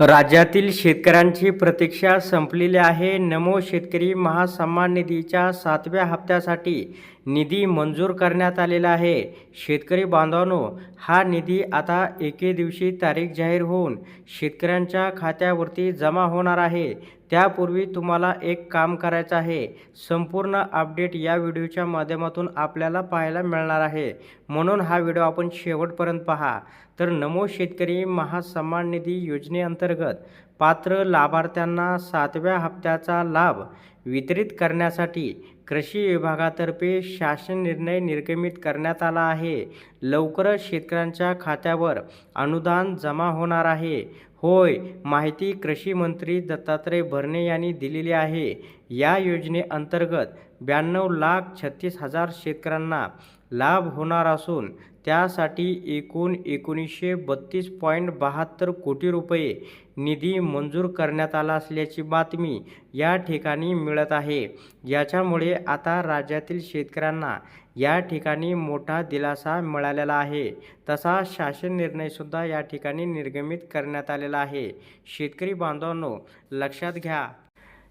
राज्यातील शेतकऱ्यांची प्रतीक्षा संपलेली आहे. नमो शेतकरी महासन्मान निधीच्या सातव्या हप्त्यासाठी निधी मंजूर करण्यात आलेला आहे. शेतकरी बांधवांनो हा निधी आता एके दिवशी तारीख जाहीर होऊन शेतकऱ्यांच्या खात्यावरती जमा होणार आहे. त्यापूर्वी तुम्हाला एक काम करायचं आहे. संपूर्ण अपडेट या व्हिडिओच्या माध्यमातून आपल्याला पाहायला मिळणार आहे. म्हणून हा व्हिडिओ आपण शेवटपर्यंत पहा. तर नमो शेतकरी महासन्मान निधी योजनेअंतर्गत पात्र लाभार्थ्यांना सातव्या हप्त्याचा लाभ वितरित करण्यासाठी कृषी विभागातर्फे शासन निर्णय निर्गमित करण्यात आला आहे. लवकरच शेतकऱ्यांच्या खात्यावर अनुदान जमा होणार आहे. होय माहिती कृषी मंत्री दत्तात्रय भरणे यांनी दिलेली आहे. या योजनेअंतर्गत ब्याण्णव लाख छत्तीस हजार शेतकऱ्यांना लाभ होणार असून त्यासाठी एकूण एकोणीसशे बत्तीस पॉईंट बहात्तर कोटी रुपये निधी मंजूर करण्यात आला असल्याची बातमी या ठिकाणी मिळत आहे. याच्यामुळे आता राज्यातील शेतकऱ्यांना या ठिकाणी मोठा दिलासा मिळालेला आहे. तसा शासन निर्णयसुद्धा या ठिकाणी निर्गमित करण्यात आलेला आहे. शेतकरी बांधवांनो लक्षात घ्या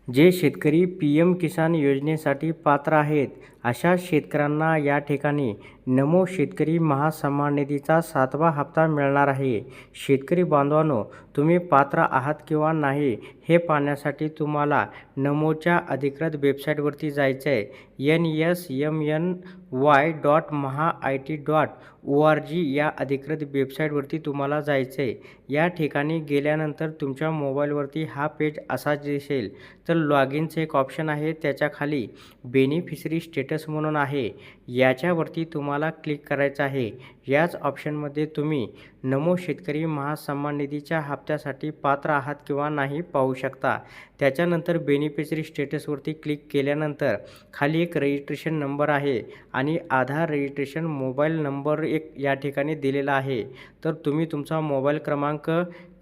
जे शेतकरी पीएम किसान योजनेसाठी पात्र आहेत अशा शेतकऱ्यांना या ठिकाणी नमो शेतकरी महासन्मान निधीचा सातवा हप्ता मिळणार आहे. शेतकरी बांधवांनो तुम्ही पात्र आहात किंवा नाही हे पाहण्यासाठी तुम्हाला नमोच्या अधिकृत वेबसाईटवरती जायचं आहे N S M N Y dot Maha I T dot O R G या अधिकृत वेबसाईटवरती तुम्हाला जायचं आहे या ठिकाणी गेल्यानंतर तुमच्या मोबाईलवरती हा पेज असा दिसेल. तर लॉग इनचं एक ऑप्शन आहे त्याच्याखाली बेनिफिशरी स्टेटस म्हणून आहे. याच्यावरती तुम्हाला क्लिक करायचं आहे. याच ऑप्शनमध्ये तुम्ही नमो शेतकरी महासन्मान निधीच्या हप्त्यासाठी पात्र आहात किंवा नाही पाहू शकता. त्याच्यानंतर बेनिफिशरी स्टेटसवरती क्लिक केल्यानंतर खाली एक रजिस्ट्रेशन नंबर आहे आणि आधार रजिस्ट्रेशन मोबाईल नंबर एक या ठिकाणी दिलेला आहे. तर तुम्ही तुमचा मोबाईल क्रमांक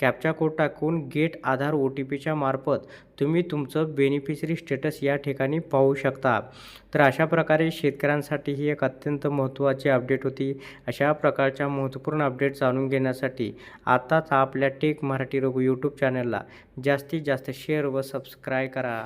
कॅप्चा कोड टाकून गेट आधार ओ टी पीच्या मार्फत तुम्ही तुमचं बेनिफिशरी स्टेटस या ठिकाणी पाहू शकता. तर अशा प्रकारे शेतकऱ्यांसाठी ही एक अत्यंत महत्त्वाची अपडेट होती. अशा प्रकारच्या महत्त्वपूर्ण अपडेट जाणून घेण्यासाठी आताच आपल्या टेक मराठी रघु यूट्यूब चॅनलला जास्तीत जास्त शेअर व सबस्क्राईब करा.